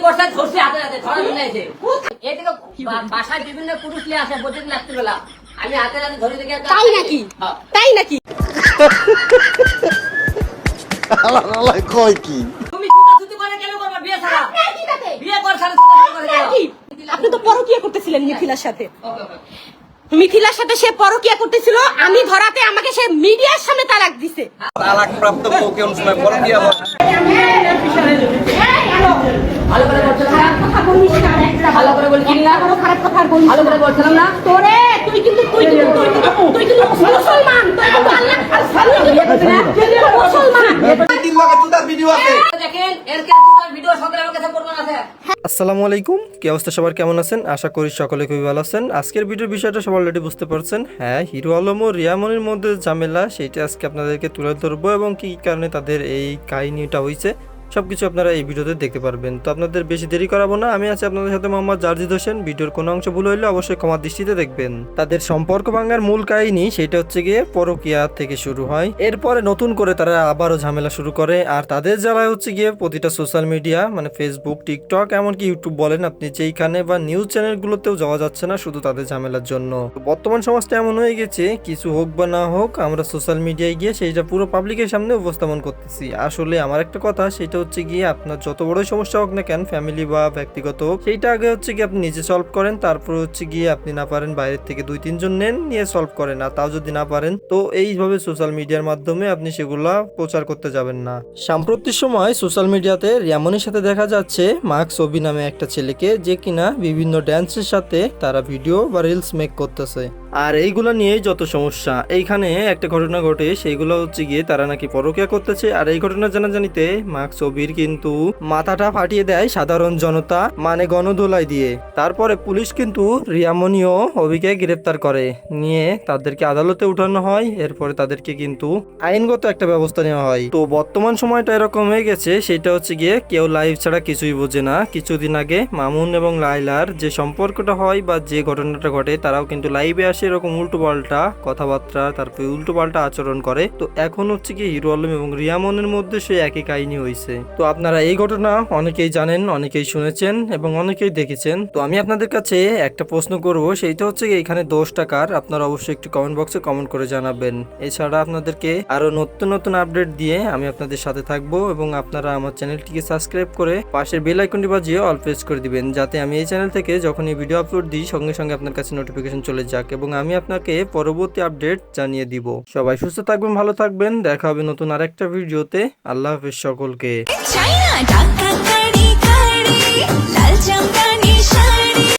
করছে ধরছে হাতে হাতে ধরা চলে এদিকে বাসায় বিভিন্ন পুরুষ নিয়ে আসে প্রতিদিন রাত্রিবেলা আমি হাতে হাতে ধরে দেখে তাই নাকি হ্যাঁ। তাই নাকি আল্লাহ আল্লাহ কয় কি তুমি ছুটাছুটি করে কেন করবা বিয়ে ছাড়া বিয়ে কর ছাড়া ছুটাছুটি করে কেন? কি? আপনি তো পরকিয়া করতেছিলেন মিথিলার সাথে। মিথিলার সাথে সে পরকিয়া করতেছিল আমি ধরাতে আমাকে সে মিডিয়ার সামনে তালাক দিছে তালাক প্রাপ্ত বউকে সময় পরকিয়া ভালো করে বলছিলাম না? কথা বলিস না একটা ভালো করে বলছি না? বড় খারাপ কথা বলিস ভালো করে বলছিলাম না? তোরে তুই কিন্তু তুই কিন্তু তুই কিন্তু মুসলমান। তুই কিন্তু আল্লাহ আর সাল্লাহ কিন্তু মুসলমান। তিন লগে চুদার ভিডিও আছে। দেখেন এর কে ছুটার ভিডিও সকালে আমার কাছে প্রমাণ আছে। আসসালামু আলাইকুম। কি অবস্থা সবার? কেমন আছেন? আশা করি সকলে খুবই ভালো আছেন। আজকের ভিডিওর বিষয়টা সবাই অলরেডি বুঝতে পারছেন। হ্যাঁ হিরো আলম ও রিয়ামনির মধ্যে ঝামেলা সেইটা আজকে আপনাদেরকে তুলে ধরবো এবং কি কারণে তাদের এই কাহিনীটা হয়েছে সবকিছু আপনারা এই ভিডিওতে দেখতে পারবেন। তো আপনাদের বেশি দেরি করাবো না, আমি আছি আপনাদের সাথে মোহাম্মদ জার্জিদ হোসেন। ভিডিওর কোনো অংশ ভুল হইলে অবশ্যই ক্ষমার দৃষ্টিতে দেখবেন। তাদের সম্পর্ক ভাঙার মূল কাহিনী সেটা হচ্ছে গিয়ে পরকিয়া থেকে শুরু হয়। এরপরে নতুন করে তারা আবারও ঝামেলা শুরু করে। আর তাদের জ্বালায় হচ্ছে গিয়ে প্রতিটা সোশ্যাল মিডিয়া মানে ফেসবুক, টিকটক, এমনকি ইউটিউব বলেন আপনি, যেইখানে বা নিউজ চ্যানেলগুলোতেও যাওয়া যাচ্ছে না শুধু তাদের ঝামেলার জন্য। বর্তমান সমাজটা এমন হয়ে গেছে, কিছু হোক বা না হোক, আমরা সোশ্যাল মিডিয়ায় গিয়ে সেইটা পুরো পাবলিকের সামনে উপস্থাপন করতেছি। আসলে আমার একটা কথা, সেটা হচ্ছে গিয়ে আপনার যত বড় সমস্যা হোক না কেন ফ্যামিলি বা ব্যক্তিগত হোক, সেইটা আগে হচ্ছে গিয়ে আপনি নিজে সলভ করেন, তারপর হচ্ছে গিয়ে আপনি না পারেন বাইরের থেকে দুই, তিনজন নেন, নিয়ে সলভ করেন। আর তাও যদি না পারেন, তো এইভাবে সোশ্যাল মিডিয়ার মাধ্যমে আপনি সেগুলা প্রচার করতে যাবেন না। সাম্প্রতিক সময় সোশ্যাল মিডিয়াতে রিয়ামনের সাথে দেখা যাচ্ছে মার্কস অবি নামে একটা ছেলেকে, যে কিনা বিভিন্ন ড্যান্সের সাথে তারা ভিডিও বা রিলস মেক করতেছে। আর এইগুলো নিয়েই যত সমস্যা। এইখানে একটা ঘটনা ঘটে, সেইগুলো হচ্ছে গিয়ে তারা নাকি পরকিয়া করতেছে। আর এই ঘটনা জানাজানিতে মার্কস অবির কিন্তু মাথাটা ফাটিয়ে দেয় সাধারণ জনতা মানে গণধোলাই দিয়ে। তারপরে পুলিশ কিন্তু রিয়ামনি ও অবিকে গ্রেপ্তার করে। নিয়ে তাদেরকে আদালতে উঠানো হয়, এরপরে তাদেরকে কিন্তু আইনগত একটা ব্যবস্থা নেওয়া হয়। তো বর্তমান সময়টা এরকম হয়ে গেছে, সেটা হচ্ছে গিয়ে কেউ লাইভ ছাড়া কিছুই বোঝে না। কিছুদিন আগে মামুন এবং লাইলার যে সম্পর্কটা হয় বা যে ঘটনাটা ঘটে, তারাও কিন্তু লাইভে আসে। এরকম উল্টো পাল্টা কথাবার্তা, তারপরে উল্টো পাল্টা আচরণ করে। তো এখন হচ্ছে কি হিরো আলম এবং রিয়ামনের মধ্যে সে একই কাহিনী হয়েছে তো আপনারা এই ঘটনা অনেকেই জানেন, অনেকেই শুনেছেন এবং অনেকেই দেখেছেন। তো আমি আপনাদের কাছে একটা প্রশ্ন করব, সেইটা হচ্ছে এখানে দোষ টাকার আপনারা অবশ্যই একটু কমেন্ট বক্সে কমেন্ট করে জানাবেন। এছাড়া আপনাদেরকে আরও নতুন নতুন আপডেট দিয়ে আমি আপনাদের সাথে থাকব এবং আপনারা আমার চ্যানেলটিকে সাবস্ক্রাইব করে পাশের বেল আইকনটি বাজিয়ে অল প্রেস করে দিবেন, যাতে আমি এই চ্যানেল থেকে যখন এই ভিডিও আপলোড দিই, সঙ্গে সঙ্গে আপনার কাছে নোটিফিকেশন চলে যাক এবং আমি আপনাকে পরবর্তী আপডেট জানিয়ে দিব। সবাই সুস্থ থাকবেন, ভালো থাকবেন। দেখা হবে নতুন আরেকটা ভিডিওতে। আল্লাহ হাফেজ সকলকে।